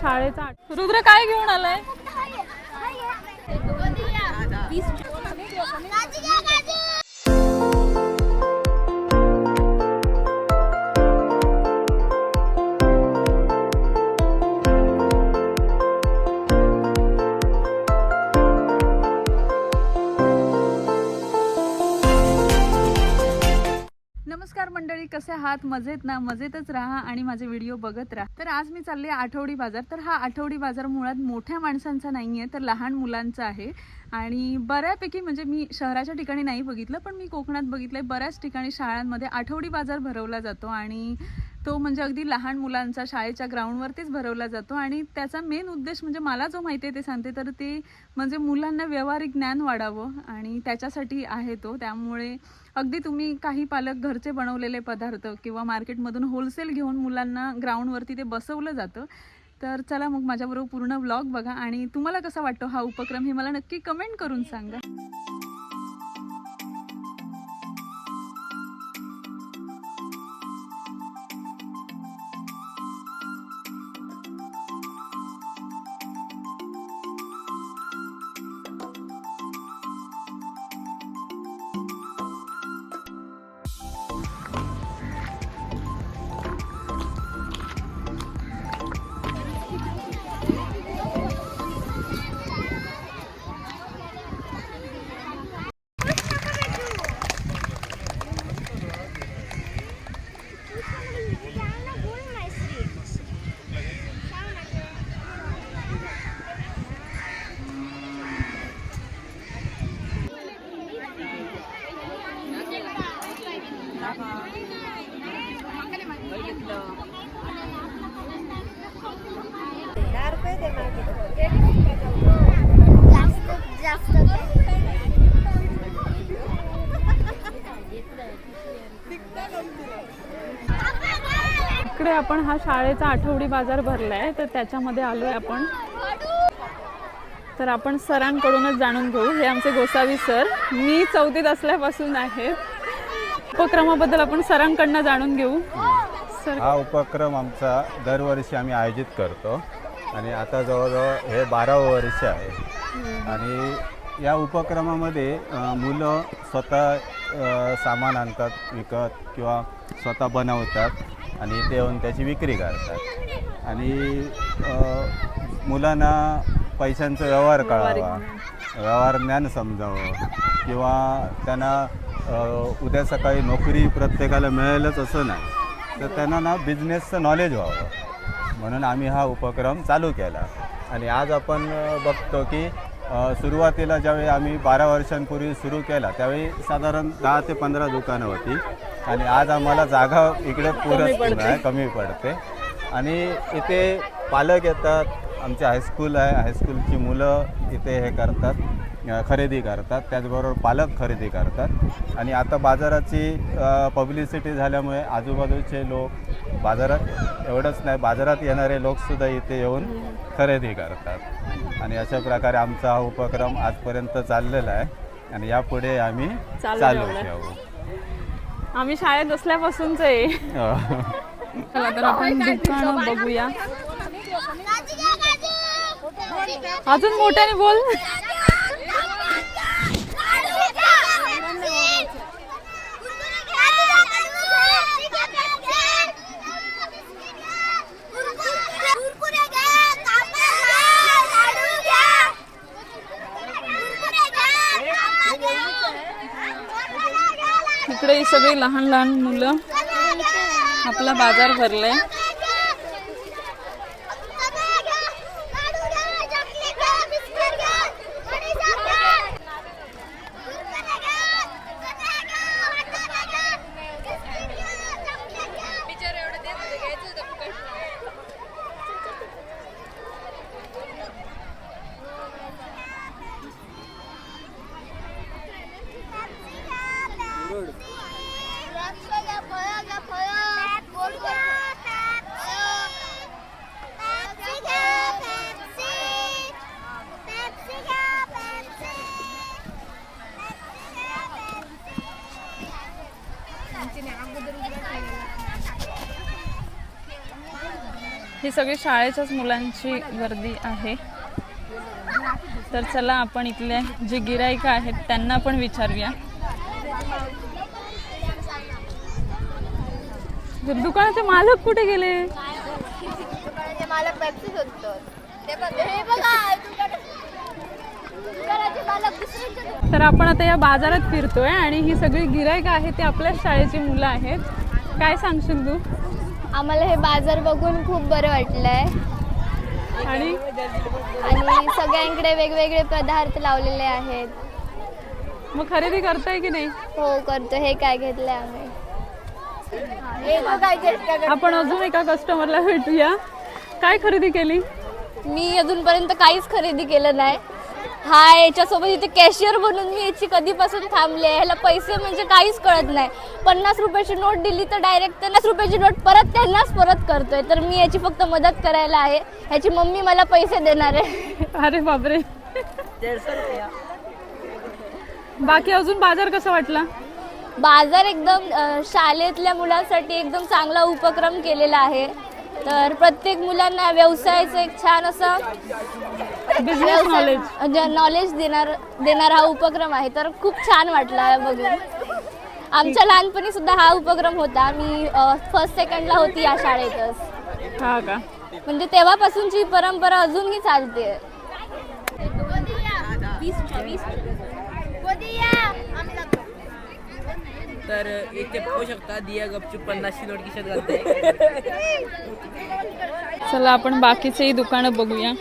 शाळेचा आठ- रुद्र काय घेऊन आलाय? कसे आहात मजेत ना मजेतच राहा आणि माझे व्हिडिओ बघत राहा. तर आज मी चालले आठवडी बाजार. तर हा आठवडी बाजार मुळात मोठ्या माणसांचा नाही आहे तर लहान मुलांचा आहे. आणि बऱ्यापैकी म्हणजे मी शहराच्या ठिकाणी नाही बघितलं पण मी कोकणात बघितलंय. बऱ्याच ठिकाणी शाळांमध्ये आठवडी बाजार भरवला जातो आणि तो म्हणजे अगदी लहान मुलांचा शाळेच्या ग्राउंडवरतीच भरवला जातो आणि त्याचा मेन उद्देश म्हणजे मला जो माहिती आहे ते सांगते तर ते म्हणजे मुलांना व्यावहारिक ज्ञान वाढावं आणि त्याच्यासाठी आहे तो. त्यामुळे अगदी तुम्ही काही पालक घरचे बनवलेले पदार्थ किंवा मार्केटमधून होलसेल घेऊन मुलांना ग्राउंडवरती ते बसवलं जातं. तर चला मग माझ्याबरोबर पूर्ण व्लॉग बघा आणि तुम्हाला कसा वाटतो हा उपक्रम हे मला नक्की कमेंट करून सांगा. आपण हा शाळेचा आठवडी बाजार भरला आहे तर त्याच्यामध्ये आलोय आपण. तर आपण सरांकडूनच जाणून घेऊ. हे आमचे गोसावी सर. मी चौथीत असल्यापासून आहेत. उपक्रमाबद्दल आपण सरांकडनं जाणून घेऊ. सर हा उपक्रम आमचा दरवर्षी आम्ही आयोजित करतो. आणि आता जवळजवळ हे बारावं वर्ष आहे. आणि या उपक्रमामध्ये मुलं स्वतः सामान आणतात विकत किंवा स्वतः बनवतात आणि ते येऊन त्याची विक्री करतात. आणि मुलांना पैशांचा व्यवहार कळावा व्यवहार ज्ञान समजावं किंवा त्यांना उद्या सकाळी नोकरी प्रत्येकाला मिळेलच असं नाही. तर त्यांना ना बिझनेसचं नॉलेज व्हावं. म्हणून आम्ही हा उपक्रम चालू केला. आणि आज आपण बघतो की सुरुवातीला ज्यावेळी आम्ही बारा वर्षांपूर्वी सुरू केला त्यावेळी साधारण दहा ते पंधरा दुकानं होती. आणि आज आम्हाला जागा इकडे पुरत कमी पडते. आणि इथे पालक येतात आमचे हायस्कूल आहे हायस्कूलची मुलं इथे हे करतात खरेदी करतात त्याचबरोबर पालक खरेदी करतात. आणि आता बाजाराची पब्लिसिटी झाल्यामुळे आजूबाजूचे लोक बाजारात. एवढंच नाही बाजारात येणारे लोकसुद्धा इथे येऊन खरेदी करतात. आणि अशा प्रकारे आमचा हा उपक्रम आजपर्यंत चाललेला आहे. आणि यापुढे आम्ही चालू. ठेवू. आम्ही शाळेत असल्यापासूनच आहे. अ, चला तर आपण दुकानं बघूया. अजून मोठ्याने बोल. इकडे सगळे सगळी लहान लहान मुलं आपला बाजार भरलाय. ही सगळी शाळेच्याच मुलांची गर्दी आहे. तर चला आपण इथले जे गिराईक आहेत त्यांना पण विचारूया. दुकानाचे मालक कुठे गेले? हे मालक तर आपण आता या बाजारात फिरतोय आणि ही सगळी गिराईक आहेत ते आपल्याच शाळेची मुलं आहेत. काय सांगशील तू? आम्हाला हे बाजार बघून खूप बरं वाटलंय. आणि? आणि सगळ्यांकडे वेगवेगळे पदार्थ लावलेले आहेत. मग खरेदी करताय की नाही? हो करतो. हे काय घेतलंय आम्ही? बघायचे आपण अजून एका कस्टमरला भेटूया. काय खरेदी केली? मी अजूनपर्यंत काहीच खरेदी केलं नाही. हा याच्यासोबत इथे कॅशियर बनून मी याची कधीपासून थांबले ह्याला पैसे म्हणजे काहीच कळत नाही. पन्नास रुपयाची नोट दिली तर डायरेक्ट पन्नास रुपयाची नोट परत त्यांनाच परत करतोय. तर मी याची फक्त मदत करायला आहे. ह्याची मम्मी मला पैसे देणार आहे. अरे बापरे. बाकी अजून बाजार कसा वाटला? बाजार एकदम शाळेतल्या मुलांसाठी एकदम चांगला उपक्रम केलेला आहे. तर प्रत्येक मुलांना व्यवसायाचं एक छान असं बिझनेस नॉलेज नॉलेज देणार देणारा हा उपक्रम आहे. तर खूप छान वाटला बघून. आमच्या लहानपणी सुद्धा हा उपक्रम होता. मी फर्स्ट सेकंडला होती या शाळेतच. हा का? म्हणजे तेव्हापासूनची परंपरा अजूनही चालते. तर इथे पाहू शकता दिया गपचूप पन्नासची नोट खिशात घालते चला आपण बाकीचेही दुकानं बघूया.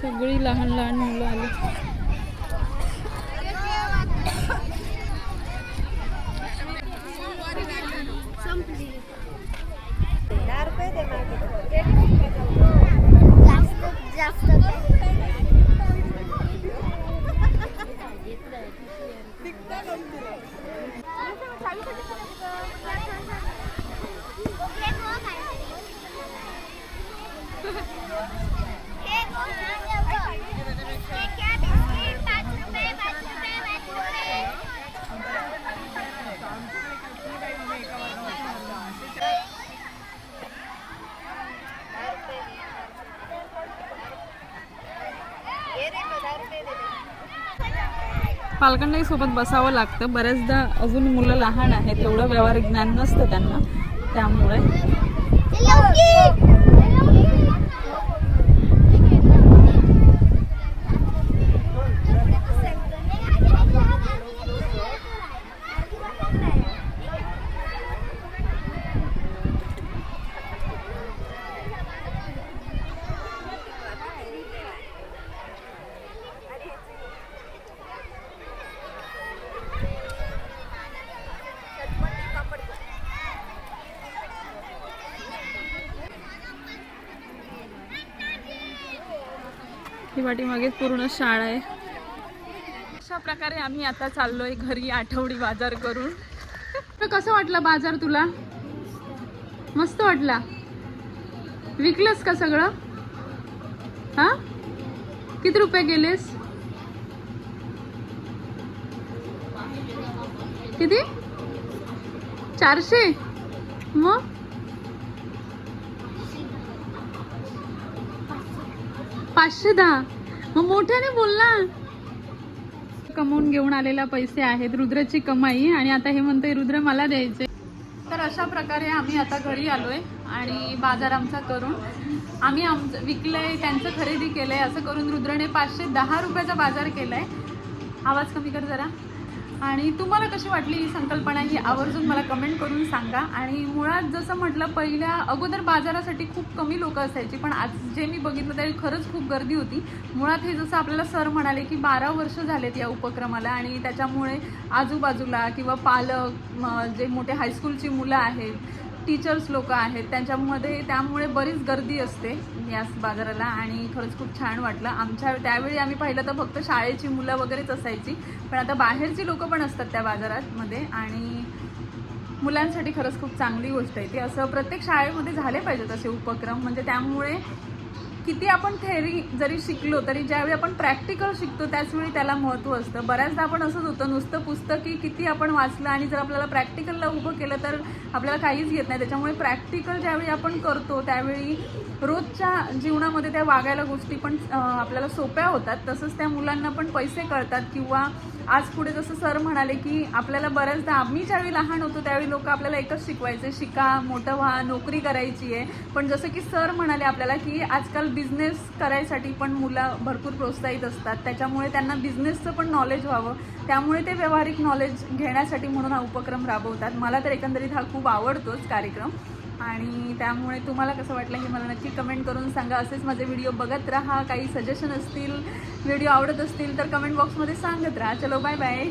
सगळी लहान लहान मुलं आली. पालकांनाही सोबत बसावं लागतं. बऱ्याचदा अजून मुलं लहान आहेत एवढं व्यावहारिक ज्ञान नसतं त्यांना. त्यामुळे पाठीमागे पूर्ण शाळा आहे. अशा प्रकारे आम्ही आता चाललोय घरी आठवडी बाजार करून. तर कसं वाटलं बाजार तुला? मस्त वाटला? विकलंस का सगळं? हा? किती रुपये गेलेस? किती? चारशे? मग? पाचशे दहा. मग मोठ्याने बोल ना. कमवून घेऊन आलेला पैसे आहेत रुद्रची कमाई आणि आता हे म्हणतोय रुद्र मला द्यायचे. तर अशा प्रकारे आम्ही आता घरी आलोय आणि बाजार आमचा करून आम्ही आमचं विकलंय त्यांचं खरेदी केलंय. असं करून रुद्रने पाचशे दहा रुपयाचा बाजार केलाय. आवाज कमी कर जरा. आणि तुम्हाला कशी वाटली ही संकल्पना ही आवर्जून मला कमेंट करून सांगा. आणि मुळात जसं म्हटलं पहिल्या अगोदर बाजारासाठी खूप कमी लोक असायची पण आज जे मी बघितलं त्यावेळी खरंच खूप गर्दी होती. मुळात हे जसं आपल्याला सर म्हणाले की बारा वर्ष झालेत या उपक्रमाला आणि त्याच्यामुळे आजूबाजूला किंवा पालक जे मोठे हायस्कूलची मुलं आहेत टीचर्स लोक आहेत त्यांच्यामध्ये त्यामुळे बरीच गर्दी असते या बाजाराला आणि खरंच खूप छान वाटलं. आमच्या त्यावेळी आम्ही पाहिलं तर फक्त शाळेची मुलं वगैरेच असायची पण आता बाहेरची लोक पण असतात त्या बाजारात मध्ये आणि मुलांसाठी खरंच खूप चांगली गोष्ट आहे ती. असं प्रत्येक शाळेमध्ये झाले पाहिजेत असे उपक्रम म्हणजे त्यामुळे किती आपण थेअरी जरी शिकलो तरी ज्यावेळी आपण प्रॅक्टिकल शिकतो त्याचवेळी त्याला महत्त्व असतं. बऱ्याचदा आपण असंच होतं नुसतं पुस्तकी किती आपण वाचलं आणि जर आपल्याला प्रॅक्टिकलला उभं केलं तर आपल्याला काहीच येत नाही. त्याच्यामुळे प्रॅक्टिकल ज्यावेळी आपण करतो त्यावेळी रोजच्या जीवनामध्ये त्या वागायला गोष्टी पण आपल्याला सोप्या होतात. तसंच त्या मुलांना पण पैसे कळतात किंवा आज पुढे जसं सर म्हणाले की आपल्याला बऱ्याचदा आम्ही ज्यावेळी लहान होतो त्यावेळी लोक आपल्याला एकच शिकवायचे शिका मोठं व्हा नोकरी करायची आहे. पण जसं की सर म्हणाले आपल्याला की आजकाल बिझनेस करायसाठी पण मुलं भरपूर प्रोत्साहित असतात. त्याच्यामुळे त्यांना बिझनेसचं पण नॉलेज व्हावं. त्यामुळे ते व्यावहारिक नॉलेज घेण्यासाठी म्हणून हा उपक्रम राबवतात. मला तर एकंदरीत हा खूप आवडतोच कार्यक्रम. आणि त्यामुळे तुम्हाला कसं वाटलं हे मला नक्की कमेंट करून सांगा. असेच माझे व्हिडिओ बघत राहा. काही सजेशन असतील व्हिडिओ आवडत असतील तर कमेंट बॉक्समध्ये सांगत राहा. चलो बाय बाय